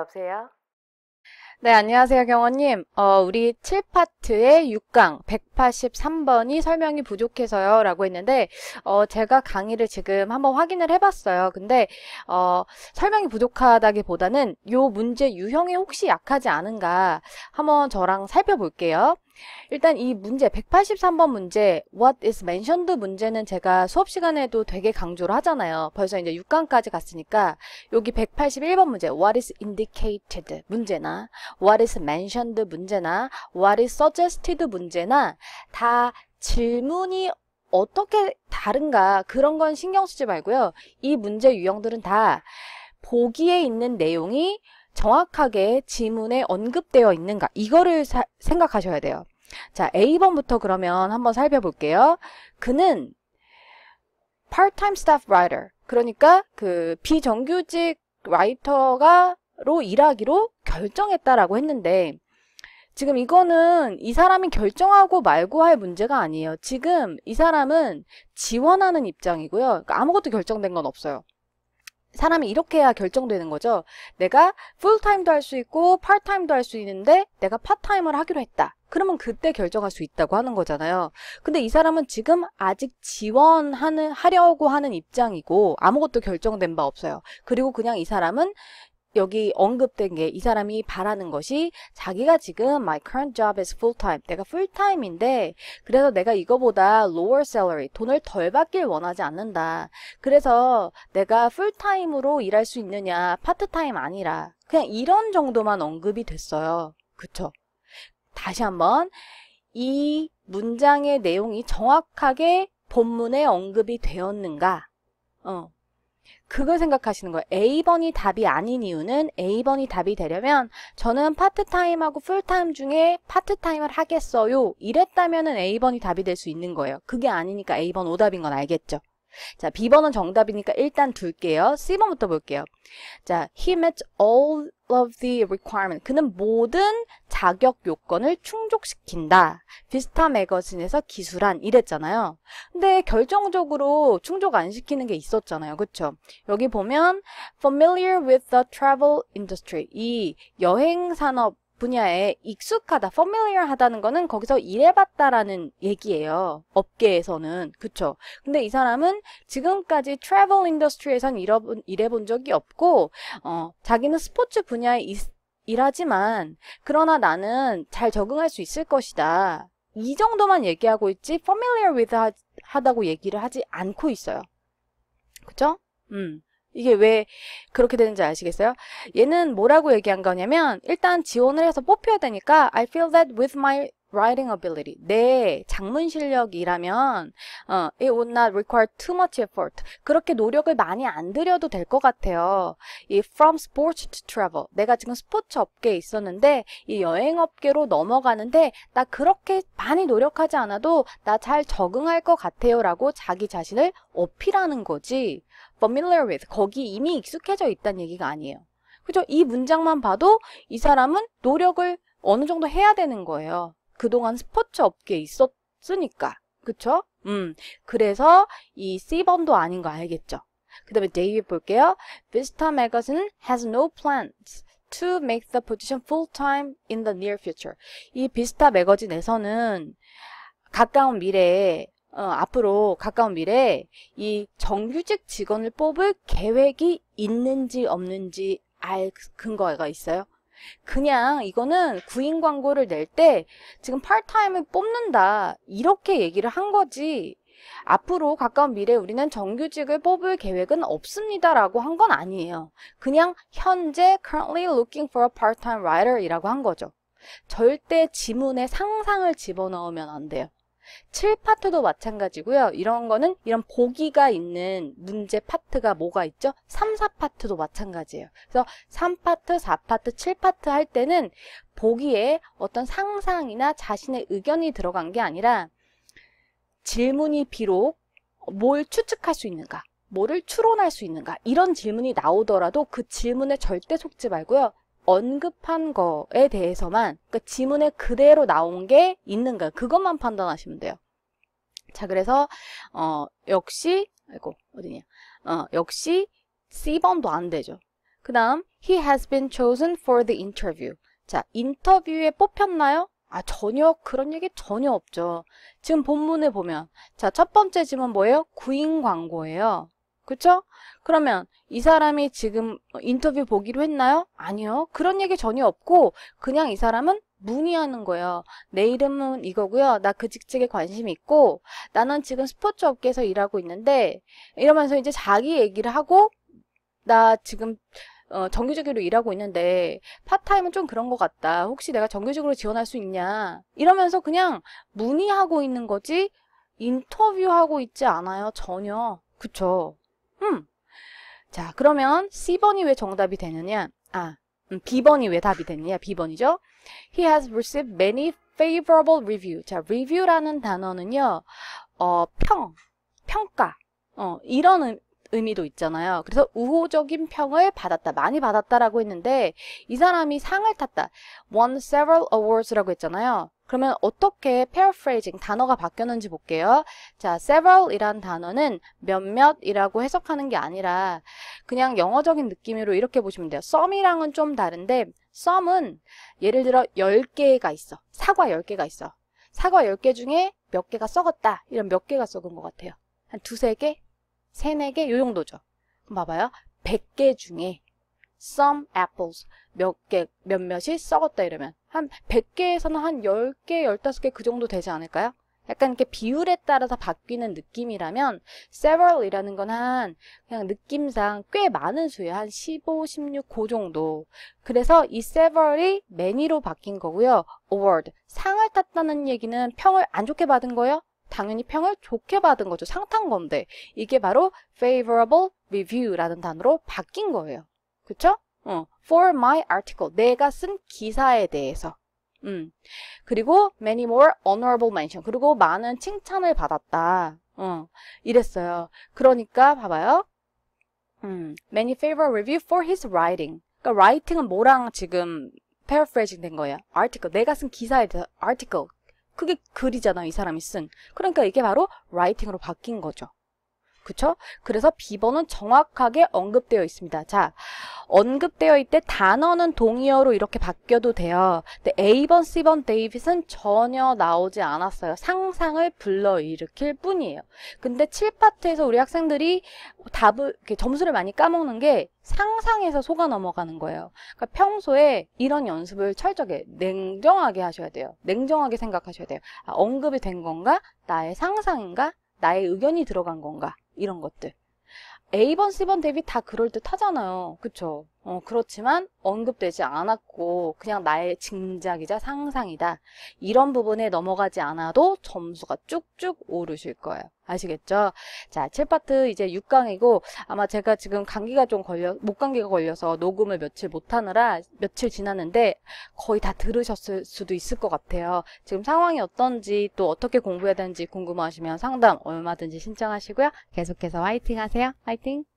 여보세요? 네, 안녕하세요, 경원님. 어, 우리 7파트의 6강 183번이 설명이 부족해서요. 라고 했는데, 어, 제가 강의를 지금 한번 확인을 해봤어요. 근데, 어, 설명이 부족하다기 보다는 요 문제 유형이 혹시 약하지 않은가 한번 저랑 살펴볼게요. 일단 이 문제 183번 문제 what is mentioned 문제는 제가 수업 시간에도 되게 강조를 하잖아요. 벌써 이제 6강까지 갔으니까 여기 181번 문제 what is indicated 문제나 what is mentioned 문제나 what is suggested 문제나 다 질문이 어떻게 다른가 그런 건 신경 쓰지 말고요. 이 문제 유형들은 다 보기에 있는 내용이 정확하게 지문에 언급되어 있는가 이거를 사, 생각하셔야 돼요. 자, A번부터 그러면 한번 살펴볼게요. 그는 part-time staff writer, 그러니까 그 비정규직 라이터가로 일하기로 결정했다라고 했는데 지금 이거는 이 사람이 결정하고 말고 할 문제가 아니에요. 지금 이 사람은 지원하는 입장이고요. 그러니까 아무것도 결정된 건 없어요. 사람이 이렇게 해야 결정되는 거죠. 내가 풀타임도 할 수 있고 파트타임도 할 수 있는데 내가 파트타임을 하기로 했다. 그러면 그때 결정할 수 있다고 하는 거잖아요. 근데 이 사람은 지금 아직 지원하는 하려고 하는 입장이고 아무것도 결정된 바 없어요. 그리고 그냥 이 사람은 여기 언급된 게 이 사람이 바라는 것이 자기가 지금 my current job is full time. 내가 full time인데 그래서 내가 이거보다 lower salary 돈을 덜 받길 원하지 않는다. 그래서 내가 full time으로 일할 수 있느냐 파트 타임 아니라 그냥 이런 정도만 언급이 됐어요. 그쵸? 다시 한번 이 문장의 내용이 정확하게 본문에 언급이 되었는가? 어. 그걸 생각하시는 거예요. A번이 답이 아닌 이유는 A번이 답이 되려면 저는 파트타임하고 풀타임 중에 파트타임을 하겠어요. 이랬다면 은 A번이 답이 될 수 있는 거예요. 그게 아니니까 A번 오답인 건 알겠죠. 자, B번은 정답이니까 일단 둘게요. C번부터 볼게요. 자, he met all of the requirement. 그는 모든 자격 요건을 충족시킨다. 비스타 매거진에서 기술한 이랬잖아요. 근데 결정적으로 충족 안 시키는 게 있었잖아요. 그쵸? 여기 보면 familiar with the travel industry. 이 여행 산업 분야에 익숙하다, familiar 하다는 거는 거기서 일해봤다라는 얘기예요. 업계에서는. 그쵸? 근데 이 사람은 지금까지 travel industry에선 일해본, 일해본 적이 없고, 어, 자기는 스포츠 분야에 있, 일하지만, 그러나 나는 잘 적응할 수 있을 것이다. 이 정도만 얘기하고 있지, familiar with 하, 하다고 얘기를 하지 않고 있어요. 그쵸? 음. 이게 왜 그렇게 되는지 아시겠어요? 얘는 뭐라고 얘기한 거냐면 일단 지원을 해서 뽑혀야 되니까 I feel that with my writing ability. 내 작문 실력이라면 어, it would not require too much effort. 그렇게 노력을 많이 안 들여도 될 것 같아요. 이 from sports to travel. 내가 지금 스포츠 업계에 있었는데 이 여행 업계로 넘어가는데 나 그렇게 많이 노력하지 않아도 나 잘 적응할 것 같아요 라고 자기 자신을 어필하는 거지. familiar with. 거기 이미 익숙해져 있다는 얘기가 아니에요. 그죠? 이 문장만 봐도 이 사람은 노력을 어느 정도 해야 되는 거예요. 그동안 스포츠 업계에 있었으니까. 그쵸? 음, 그래서 이 C번도 아닌 거 알겠죠? 그 다음에 데이빗 볼게요. Vista Magazine has no plans to make the position full-time in the near future. 이 비스타 매거진에서는 가까운 미래에 어, 앞으로 가까운 미래에 이 정규직 직원을 뽑을 계획이 있는지 없는지 알 근거가 있어요. 그냥 이거는 구인 광고를 낼 때 지금 팔타임을 뽑는다. 이렇게 얘기를 한 거지. 앞으로 가까운 미래에 우리는 정규직을 뽑을 계획은 없습니다 라고 한 건 아니에요. 그냥 현재 currently looking for a part-time writer 이라고 한 거죠. 절대 지문에 상상을 집어넣으면 안 돼요 7파트도 마찬가지고요. 이런 거는 이런 보기가 있는 문제 파트가 뭐가 있죠? 3, 4파트도 마찬가지예요. 그래서 3파트, 4파트, 7파트 할 때는 보기에 어떤 상상이나 자신의 의견이 들어간 게 아니라 질문이 비록 뭘 추측할 수 있는가, 뭐를 추론할 수 있는가 이런 질문이 나오더라도 그 질문에 절대 속지 말고요. 언급한 거에 대해서만 그러니까 지문에 그대로 나온 게 있는가 그것만 판단하시면 돼요. 자 그래서 어 역시 아이고 어디냐 어 역시 C번도 안 되죠. 그 다음 He has been chosen for the interview. 자, 인터뷰에 뽑혔나요? 아, 전혀 그런 얘기 전혀 없죠. 지금 본문에 보면 자, 첫 번째 질문 뭐예요? 구인 광고예요. 그쵸? 그러면 이 사람이 지금 인터뷰 보기로 했나요? 아니요. 그런 얘기 전혀 없고 그냥 이 사람은 문의하는 거예요. 내 이름은 이거고요. 나 그 직책에 관심이 있고 나는 지금 스포츠 업계에서 일하고 있는데 이러면서 이제 자기 얘기를 하고 나 지금 어, 정규직으로 일하고 있는데 파타임은 좀 그런 것 같다. 혹시 내가 정규직으로 지원할 수 있냐? 이러면서 그냥 문의하고 있는 거지 인터뷰하고 있지 않아요. 전혀. 그쵸? 음. 자, 그러면 C번이 왜 정답이 되느냐? 아, 음, B번이 왜 답이 되느냐? B번이죠. He has received many favorable review. 자, review라는 단어는요. 어, 평, 평가. 어, 이런 의, 의미도 있잖아요. 그래서 우호적인 평을 받았다, 많이 받았다라고 했는데 이 사람이 상을 탔다, won several awards라고 했잖아요. 그러면 어떻게 paraphrasing 단어가 바뀌었는지 볼게요. 자, several이란 단어는 몇몇이라고 해석하는 게 아니라 그냥 영어적인 느낌으로 이렇게 보시면 돼요. some이랑은 좀 다른데 some은 예를 들어 10개가 있어. 사과 10개가 있어. 사과 10개 중에 몇 개가 썩었다. 이런 몇 개가 썩은 것 같아요. 한 두세 개? 세네 개? 요 정도죠. 그럼 봐봐요. 100개 중에 some apples 몇 개, 몇몇이 썩었다 이러면 한 100개에서는 한 10개, 15개 그 정도 되지 않을까요? 약간 이렇게 비율에 따라서 바뀌는 느낌이라면 several이라는 건 한 그냥 느낌상 꽤 많은 수예요. 한 15, 16, 그 정도. 그래서 이 several이 many로 바뀐 거고요. award, 상을 탔다는 얘기는 평을 안 좋게 받은 거예요? 당연히 평을 좋게 받은 거죠. 상 탄 건데. 이게 바로 favorable review라는 단어로 바뀐 거예요. 그쵸? 어, for my article. 내가 쓴 기사에 대해서. 음. 그리고 many more honorable mention. 그리고 많은 칭찬을 받았다. 어, 이랬어요. 그러니까 봐봐요. 음, many favorable review for his writing. 그러니까 writing은 뭐랑 지금 paraphrasing 된 거예요? article. 내가 쓴 기사에 대해서 article. 그게 글이잖아, 이 사람이 쓴. 그러니까 이게 바로 writing으로 바뀐 거죠. 그쵸? 그래서 B번은 정확하게 언급되어 있습니다. 자, 언급되어 있대 단어는 동의어로 이렇게 바뀌어도 돼요. 근데 A번, C번, 데이빗은 전혀 나오지 않았어요. 상상을 불러일으킬 뿐이에요. 근데 7파트에서 우리 학생들이 답을, 점수를 많이 까먹는 게 상상에서 속아 넘어가는 거예요. 그러니까 평소에 이런 연습을 철저하게 냉정하게 하셔야 돼요. 냉정하게 생각하셔야 돼요. 아, 언급이 된 건가? 나의 상상인가? 나의 의견이 들어간 건가? 이런 것들. A번, C번 대비 다 그럴듯 하잖아요. 그쵸? 어, 그렇지만 언급되지 않았고 그냥 나의 짐작이자 상상이다. 이런 부분에 넘어가지 않아도 점수가 쭉쭉 오르실 거예요. 아시겠죠? 자, 7파트 이제 6강이고 아마 제가 지금 감기가 좀 걸려 목감기가 걸려서 녹음을 며칠 못 하느라 며칠 지났는데 거의 다 들으셨을 수도 있을 것 같아요. 지금 상황이 어떤지 또 어떻게 공부해야 되는지 궁금하시면 상담 얼마든지 신청하시고요. 계속해서 화이팅 하세요. 화이팅!